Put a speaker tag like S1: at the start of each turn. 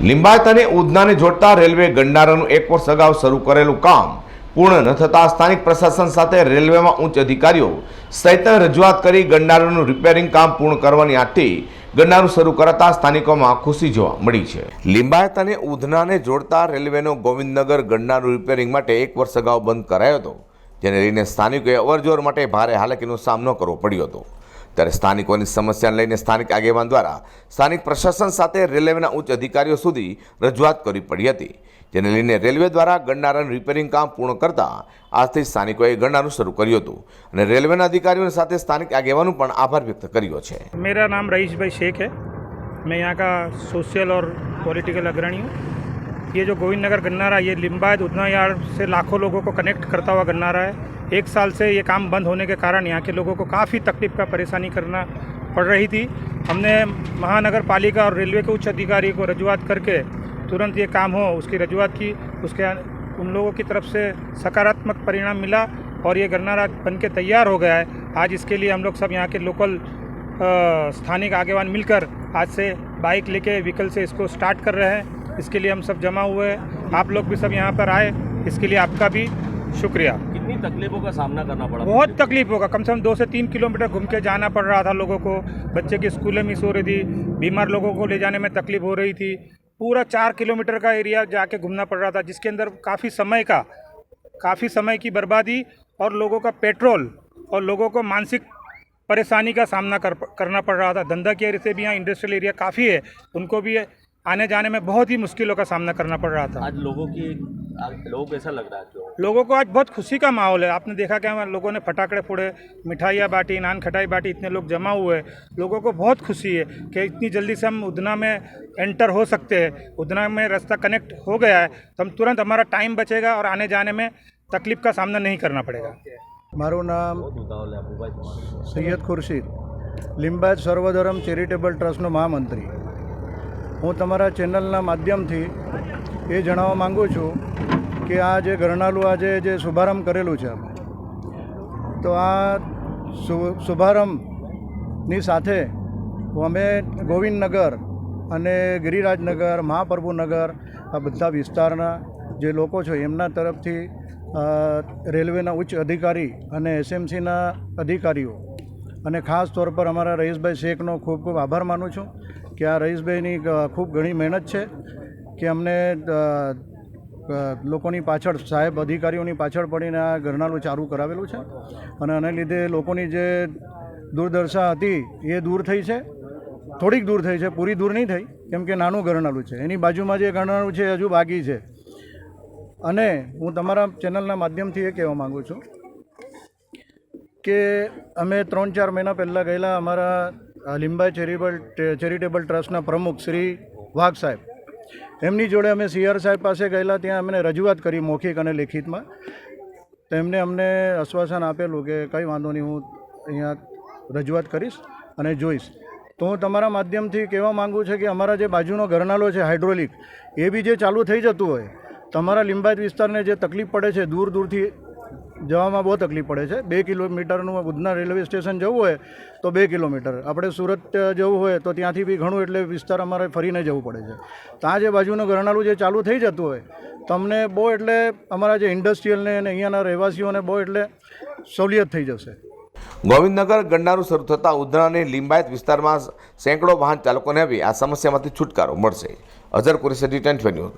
S1: લિંબાયત અને ઉધનાને જોડતા રેલવે ગંડારાનું એક વર્ષ અગાઉ શરૂ કરેલું કામ પૂર્ણ ન થતાં સ્થાનિક પ્રશાસન સાથે રેલવેમાં ઉચ્ચ અધિકારીઓ સહિત રજૂઆત કરી ગંડારાનું રિપેરિંગ કામ પૂર્ણ કરવાની આથી ગંડારું શરૂ કરાતા સ્થાનિકોમાં ખુશી જોવા મળી છે. લિંબાયત અને ઉધનાને જોડતા રેલવેનો ગોવિંદનગર ગંડારું રિપેરિંગ માટે એક વર્ષ અગાઉ બંધ કરાયો હતો, જેને લઈને સ્થાનિકોએ અવરજવર માટે ભારે હાલાકીનો સામનો કરવો પડ્યો હતો. ત્યારે સ્થાનિકોની સમસ્યાને લઈને સ્થાનિક આગેવાન દ્વારા સ્થાનિક પ્રશાસન સાથે રેલવેના ઉચ્ચ અધિકારીઓ સુધી રજૂઆત કરવી પડી હતી જેને લઈને રેલવે દ્વારા ગંડારાનું રિપેરિંગ કામ પૂર્ણ કરતા આજથી સ્થાનિકોએ ગંડારું શરૂ કર્યું હતું અને રેલવેના અધિકારીઓ સાથે સ્થાનિક આગેવાનો પણ આભાર વ્યક્ત કર્યો છે
S2: मेरा नाम रईस भाई शेख है मैं यहाँ का सोशल और पॉलिटिकल अग्रणी हूँ ये जो गोविंद नगर गन्नारा ये लिम्बायत उतना यार्ड से लाखों लोगों को कनेक्ट करता हुआ गन्नारा है एक साल से ये काम बंद होने के कारण यहाँ के लोगों को काफ़ी तकलीफ़ का परेशानी करना पड़ रही थी। हमने महानगर पालिका और रेलवे के उच्च अधिकारी को रजुआत करके तुरंत ये काम हो, उसकी रजुआत की, उसके उन लोगों की तरफ़ से सकारात्मक परिणाम मिला और ये गन्नारा बन के तैयार हो गया है। आज इसके लिए हम लोग सब यहाँ के लोकल स्थानिक आगेवान मिलकर आज से बाइक लेके व्हीकल से इसको स्टार्ट कर रहे हैं। इसके लिए हम सब जमा हुए हैं। आप लोग भी सब यहाँ पर आए, इसके लिए आपका भी शुक्रिया।
S3: कितनी तकलीफों का सामना करना पड़ा?
S2: बहुत तकलीफ़ होगा। कम से कम दो से तीन किलोमीटर घूम के जाना पड़ रहा था लोगों को। बच्चे की स्कूलें मिस हो रही थी बीमार लोगों को ले जाने में तकलीफ़ हो रही थी। पूरा चार किलोमीटर का एरिया जाके घूमना पड़ रहा था जिसके अंदर काफ़ी समय का काफ़ी समय की बर्बादी और लोगों का पेट्रोल और लोगों को मानसिक परेशानी का सामना कर करना पड़ रहा था। धंधा के वजह से भी यहाँ इंडस्ट्रियल एरिया काफ़ी है। उनको भी आने जाने में बहुत ही मुश्किलों का सामना करना पड़ रहा था
S3: आज लोगों की आज लोगों को ऐसा लग रहा है जो
S2: लोगों को आज बहुत खुशी का माहौल है आपने देखा कि हमारे लोगों ने फटाकड़े फोड़े मिठाइयाँ बांटी नान खटाई बांटी इतने लोग जमा हुए लोगों को बहुत खुशी है कि इतनी जल्दी से हम उधना में एंटर हो सकते हैं उधना में रास्ता कनेक्ट हो गया है तो हम तुरंत हमारा टाइम बचेगा और आने जाने में तकलीफ का सामना नहीं करना पड़ेगा
S4: મારું નામ
S3: बहुत उतावल है अबू भाई तुम्हारा
S4: સૈયદ ખુરશીદ લિંબાયત સર્વધર્મ ચેરિટેબલ ટ્રસ્ટનો મહામંત્રી હું તમારા ચેનલના માધ્યમથી એ જણાવવા માગું છું કે આ જે ઘરનાલું આજે જે શુભારંભ કરેલું છે તો આ શુભારંભની સાથે અમે ગોવિંદનગર અને ગિરિરાજનગર, મહાપ્રભુનગર, આ બધા વિસ્તારના જે લોકો છે, એમના તરફથી રેલવેના ઉચ્ચ અધિકારી અને એસએમસીના અધિકારીઓ, અને ખાસ તौर પર અમારા રહીશભાઈ શેખનો ખૂબ ખૂબ આભાર માનું છું. કે આ રહીશભાઈની ખૂબ ઘણી મહેનત છે કે અમને લોકોની પાછળ, સાહેબ અધિકારીઓની પાછળ પડીને આ ઘરનાળું ચાલુ કરાવેલું છે. અને આને લીધે લોકોની જે દુર્દશા હતી એ દૂર થઈ છે. થોડીક દૂર થઈ છે, પૂરી દૂર નહીં થઈ, કેમ કે નાનું ઘરનાળું છે. એની બાજુમાં જે ઘરનાળું છે હજુ બાકી છે. અને હું તમારા ચેનલના માધ્યમથી એ કહેવા માગું છું કે અમે ત્રણ ચાર મહિના પહેલાં ગયેલા અમારા લીંબાઈ ચેરિટેબલ ચેરિટેબલ ટ્રસ્ટના પ્રમુખ શ્રી વાઘ સાહેબ. એમની જોડે અમે સીઆર સાહેબ પાસે ગયેલા, ત્યાં અમને રજૂઆત કરી મૌખિક અને લેખિતમાં. તો એમને અમને આશ્વાસન આપેલું કે કંઈ વાંધો નહીં, હું અહીંયા રજૂઆત કરીશ અને જોઈશ. તો હું તમારા માધ્યમથી કહેવા માગું છું કે અમારા જે બાજુનો ઘરનાલો છે હાઇડ્રોલિક, એ બી જે ચાલુ થઈ જતું હોય, તમારા લિંબાયત વિસ્તારને જે તકલીફ પડે છે, દૂર દૂરથી જવામાં બહુ તકલીફ પડે છે. બે કિલોમીટરનું ઉધના રેલવે સ્ટેશન જવું હોય તો બે કિલોમીટર. આપણે સુરત જવું હોય તો ત્યાંથી બી ઘણું એટલે વિસ્તાર અમારે ફરીને જવું પડે છે. ત્યાં જે બાજુનું ગરનાળું જે ચાલુ થઈ જતું હોય, તમને બહુ એટલે અમારા જે ઇન્ડસ્ટ્રીયલને અને અહીંયાના રહેવાસીઓને બહુ એટલે સહુલિયત થઈ જશે.
S1: ગોવિંદનગર ગંડારું શરૂ થતાં ઉધના લિંબાયત વિસ્તારમાં સેંકડો વાહન ચાલકોને બી આ સમસ્યામાંથી છુટકારો મળશે. Azhar Qureshi tent news.